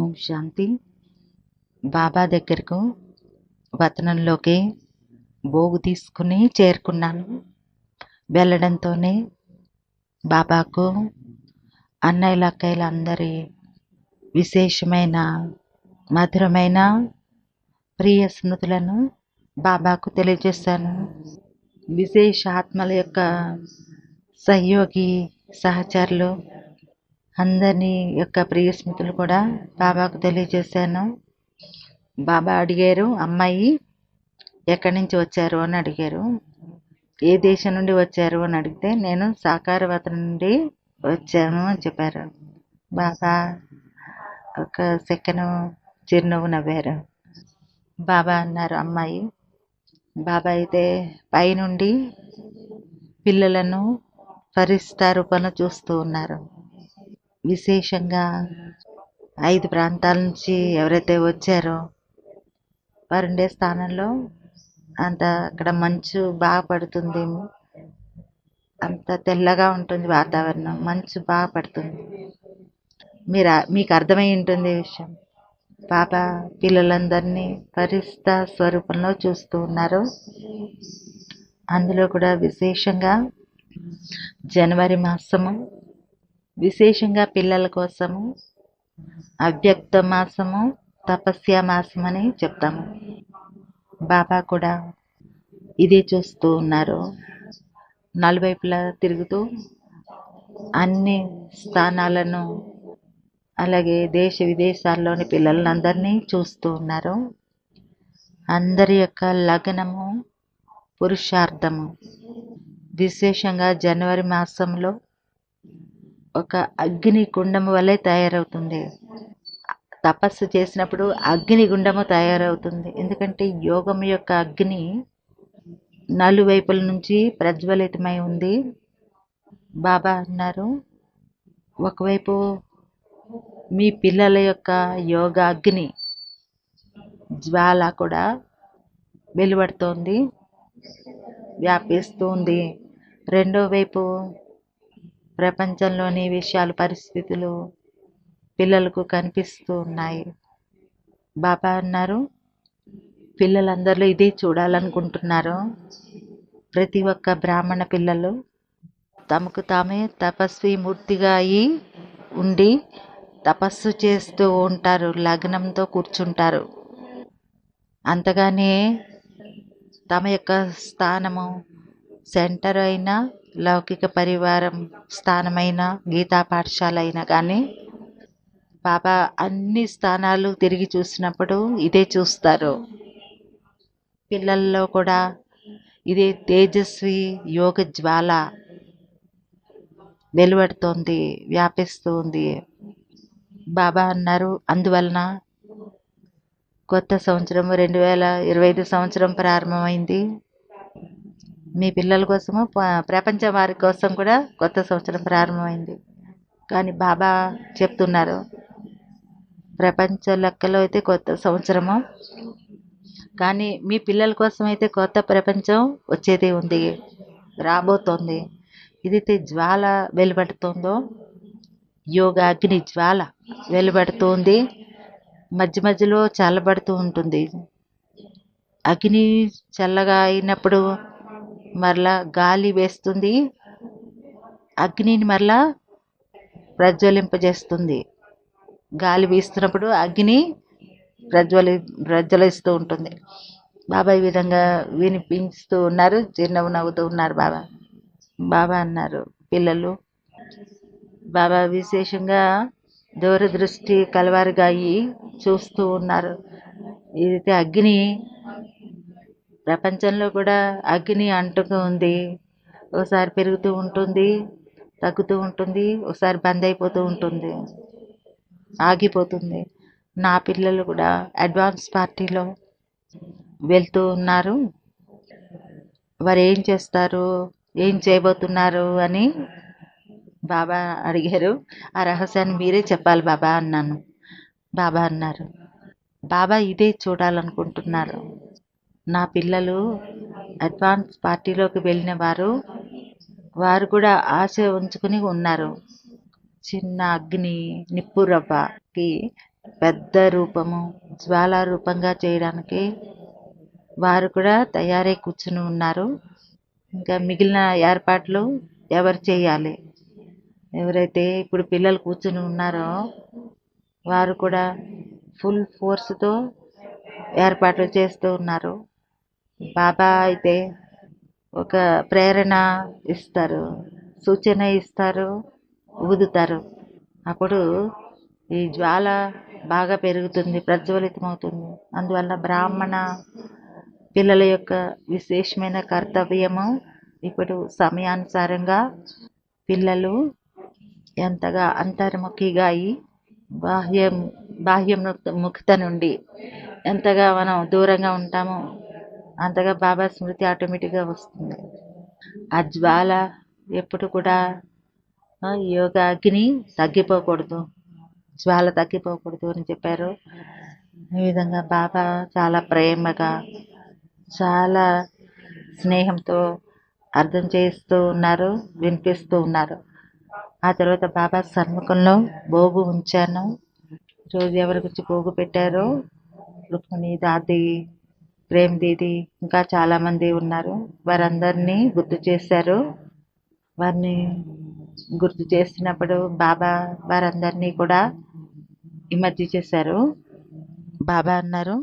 ఓం శాంతి బాబా దగ్గరకు వతనంలోకి బోగు తీసుకుని చేరుకున్నాను. వెళ్ళడంతోనే బాబాకు అన్నయ్యల అందరి విశేషమైన మధురమైన ప్రియ స్మృతులను బాబాకు తెలియజేశాను. విశేష ఆత్మల యొక్క సహయోగి సహచరులు అందరినీ యొక్క ప్రియ స్మృతులు కూడా బాబాకు తెలియజేశాను. బాబా అడిగారు అమ్మాయి ఎక్కడి నుంచి వచ్చారు? అని అడిగారు. ఏ దేశం నుండి వచ్చారు? అని అడిగితే నేను సాకారవత నుండి వచ్చాను అని చెప్పారు. బాబా ఒక సెకండ్ చిరునవ్వు నవ్వారు. బాబా అన్నారు అమ్మాయి బాబా అయితే పైనుండి పిల్లలను ఫరిస్తా రూపంలో చూస్తూ ఉన్నారు. విశేషంగా ఐదు ప్రాంతాల నుంచి ఎవరైతే వచ్చారో వారు ఉండే స్థానంలో అంత అక్కడ మంచు బాగా పడుతుంది. అంత తెల్లగా ఉంటుంది వాతావరణం. మంచు బాగా పడుతుంది. మీరు మీకు అర్థమై ఉంటుంది విషయం. పాప పిల్లలందరినీ పరిస్థ స్వరూపంలో చూస్తూ ఉన్నారు. అందులో కూడా విశేషంగా జనవరి మాసము విశేషంగా పిల్లల కోసము అవ్యక్త మాసము తపస్య మాసం అని చెప్తాము. బాబా కూడా ఇదే చూస్తూ ఉన్నారు. నలువైపులా తిరుగుతూ అన్ని స్థానాలను అలాగే దేశ విదేశాల్లోని పిల్లలందరినీ చూస్తూ ఉన్నారు. అందరి యొక్క లగ్నము పురుషార్థము. విశేషంగా జనవరి మాసంలో ఒక అగ్ని గుండము వలె తయారవుతుంది. తపస్సు చేసినప్పుడు అగ్ని గుండము తయారవుతుంది. ఎందుకంటే యోగం యొక్క అగ్ని నలువైపుల నుంచి ప్రజ్వలితమై ఉంది. బాబా అన్నారు ఒకవైపు మీ పిల్లల యొక్క యోగ అగ్ని జ్వాల కూడా వెలువడుతోంది వ్యాపిస్తుంది. రెండో వైపు ప్రపంచంలోని విషయాలు పరిస్థితులు పిల్లలకు కనిపిస్తూ ఉన్నాయి. బాబా అన్నారు పిల్లలందరూ ఇదే చూడాలనుకుంటున్నారు. ప్రతి ఒక్క బ్రాహ్మణ పిల్లలు తమకు తామే తపస్వి మూర్తిగా అయి ఉండి తపస్సు చేస్తూ ఉంటారు లగ్నంతో కూర్చుంటారు. అంతగానే తమ యొక్క స్థానము సెంటర్ అయినా లౌకిక పరివారం స్థానమైన గీతా పాఠశాల అయినా కానీ బాబా అన్ని స్థానాలు తిరిగి చూసినప్పుడు ఇదే చూస్తారు. పిల్లల్లో కూడా ఇదే తేజస్వి యోగ జ్వాల వెలువడుతోంది వ్యాపిస్తుంది. బాబా అన్నారు అందువలన కొత్త సంవత్సరం రెండు వేల ఇరవై ఐదు సంవత్సరం ప్రారంభమైంది. మీ పిల్లల కోసము ప్రపంచం వారి కోసం కూడా కొత్త సంవత్సరం ప్రారంభమైంది. కానీ బాబా చెప్తున్నారు ప్రపంచ లెక్కలో అయితే కొత్త సంవత్సరము. కానీ మీ పిల్లల కోసం అయితే కొత్త ప్రపంచం వచ్చేది ఉంది రాబోతోంది. ఇదైతే జ్వాల వెలువడుతుందో యోగా అగ్ని జ్వాల వెలువడుతుంది మధ్య మధ్యలో చల్లబడుతూ ఉంటుంది. అగ్ని చల్లగా అయినప్పుడు మరలా గాలి వేస్తుంది. అగ్నిని మరలా ప్రజ్వలింపజేస్తుంది. గాలి వీస్తున్నప్పుడు అగ్ని ప్రజ్వలి ప్రజ్వలిస్తూ ఉంటుంది. బాబా ఈ విధంగా వినిపిస్తూ ఉన్నారు. చిరునవ్వు నవ్వుతూ ఉన్నారు బాబా. బాబా అన్నారు. పిల్లలు బాబా విశేషంగా దూరదృష్టి కలవారుగా అయ్యి చూస్తూ ఉన్నారు. ఇదైతే అగ్ని ప్రపంచంలో కూడా అగ్ని అంటుకు ఉంది. ఒకసారి పెరుగుతూ ఉంటుంది తగ్గుతూ ఉంటుంది ఒకసారి బంద్ అయిపోతూ ఉంటుంది ఆగిపోతుంది. నా పిల్లలు కూడా అడ్వాన్స్ పార్టీలో వెళ్తూ ఉన్నారు. వారు ఏం చేస్తారు ఏం చేయబోతున్నారు అని బాబా అడిగారు. ఆ రహస్యాన్ని మీరే చెప్పాలి బాబా అన్నాను. బాబా అన్నారు బాబా ఇదే చూడాలనుకుంటున్నారు. నా పిల్లలు అడ్వాన్స్ పార్టీలోకి వెళ్ళిన వారు వారు కూడా ఆశ ఉంచుకుని ఉన్నారు. చిన్న అగ్ని నిప్పురవ్వకి పెద్ద రూపము జ్వాల రూపంగా చేయడానికి వారు కూడా తయారై కూర్చుని ఉన్నారు. ఇంకా మిగిలిన ఏర్పాట్లు ఎవరు చేయాలి? ఎవరైతే ఇప్పుడు పిల్లలు కూర్చుని ఉన్నారో వారు కూడా ఫుల్ ఫోర్స్తో ఏర్పాట్లు చేస్తూ ఉన్నారు. బాబా అయితే ఒక ప్రేరణ ఇస్తారు సూచన ఇస్తారు ఊదుతారు. అప్పుడు ఈ జ్వాల బాగా పెరుగుతుంది ప్రజ్వలితమవుతుంది. అందువల్ల బ్రాహ్మణ పిల్లల యొక్క విశేషమైన కర్తవ్యము ఇప్పుడు సమయానుసారంగా పిల్లలు ఎంతగా అంతర్ముఖిగా అయి బాహ్యం బాహ్య ముక్త నుండి ఎంతగా మనం దూరంగా ఉంటామో అంతగా బాబా స్మృతి ఆటోమేటిక్గా వస్తుంది. ఆ జ్వాల ఎప్పుడు కూడా ఆ, అగ్ని తగ్గిపోకూడదు. జ్వాల తగ్గిపోకూడదు అని చెప్పారు. ఈ విధంగా బాబా చాలా ప్రేమగా చాలా స్నేహంతో అర్థం చేస్తూ ఉన్నారు వినిపిస్తూ ఉన్నారు. ఆ తర్వాత బాబా సన్ముఖంలో భోగు ఉంచాను. రోజు ఎవరి గురించి భోగు పెట్టారో రుక్మిణి దాది ప్రేమ్ దీది ఇంకా చాలామంది ఉన్నారు. వారందరినీ గుర్తు చేశారు. వారిని గుర్తు చేసినప్పుడు బాబా వారందరినీ కూడా ఇమర్జీ చేశారు. బాబా అన్నారు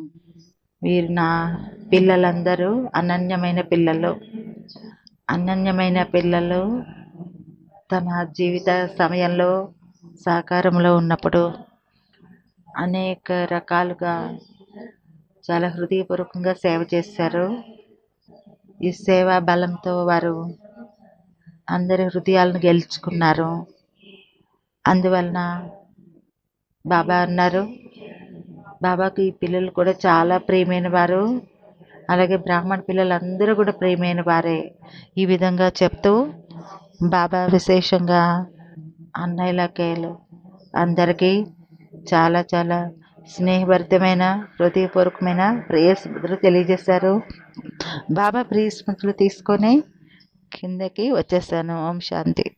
వీరు నా పిల్లలందరూ అనన్యమైన పిల్లలు అనన్యమైన పిల్లలు తమ జీవిత సమయంలో సహకారంలో ఉన్నప్పుడు అనేక రకాలుగా చాలా హృదయపూర్వకంగా సేవ చేశారు. ఈ సేవా బలంతో వారు అందరి హృదయాలను గెలుచుకున్నారు. అందువలన బాబా అన్నారు. బాబాకి ఈ పిల్లలు కూడా చాలా ప్రియమైన వారు. అలాగే బ్రాహ్మణ పిల్లలందరూ కూడా ప్రియమైన వారే ఈ విధంగా చెప్తూ బాబా విశేషంగా అన్నయ్యలకేలు అందరికీ చాలా చాలా స్నేహభరితమైన హృదయపూర్వకమైన ప్రేయర్స్ స్మృతులు తెలియజేశారు. బాబా ప్రియ స్మృతులు తీసుకొని కిందకి వచ్చేసాను ఓం శాంతి.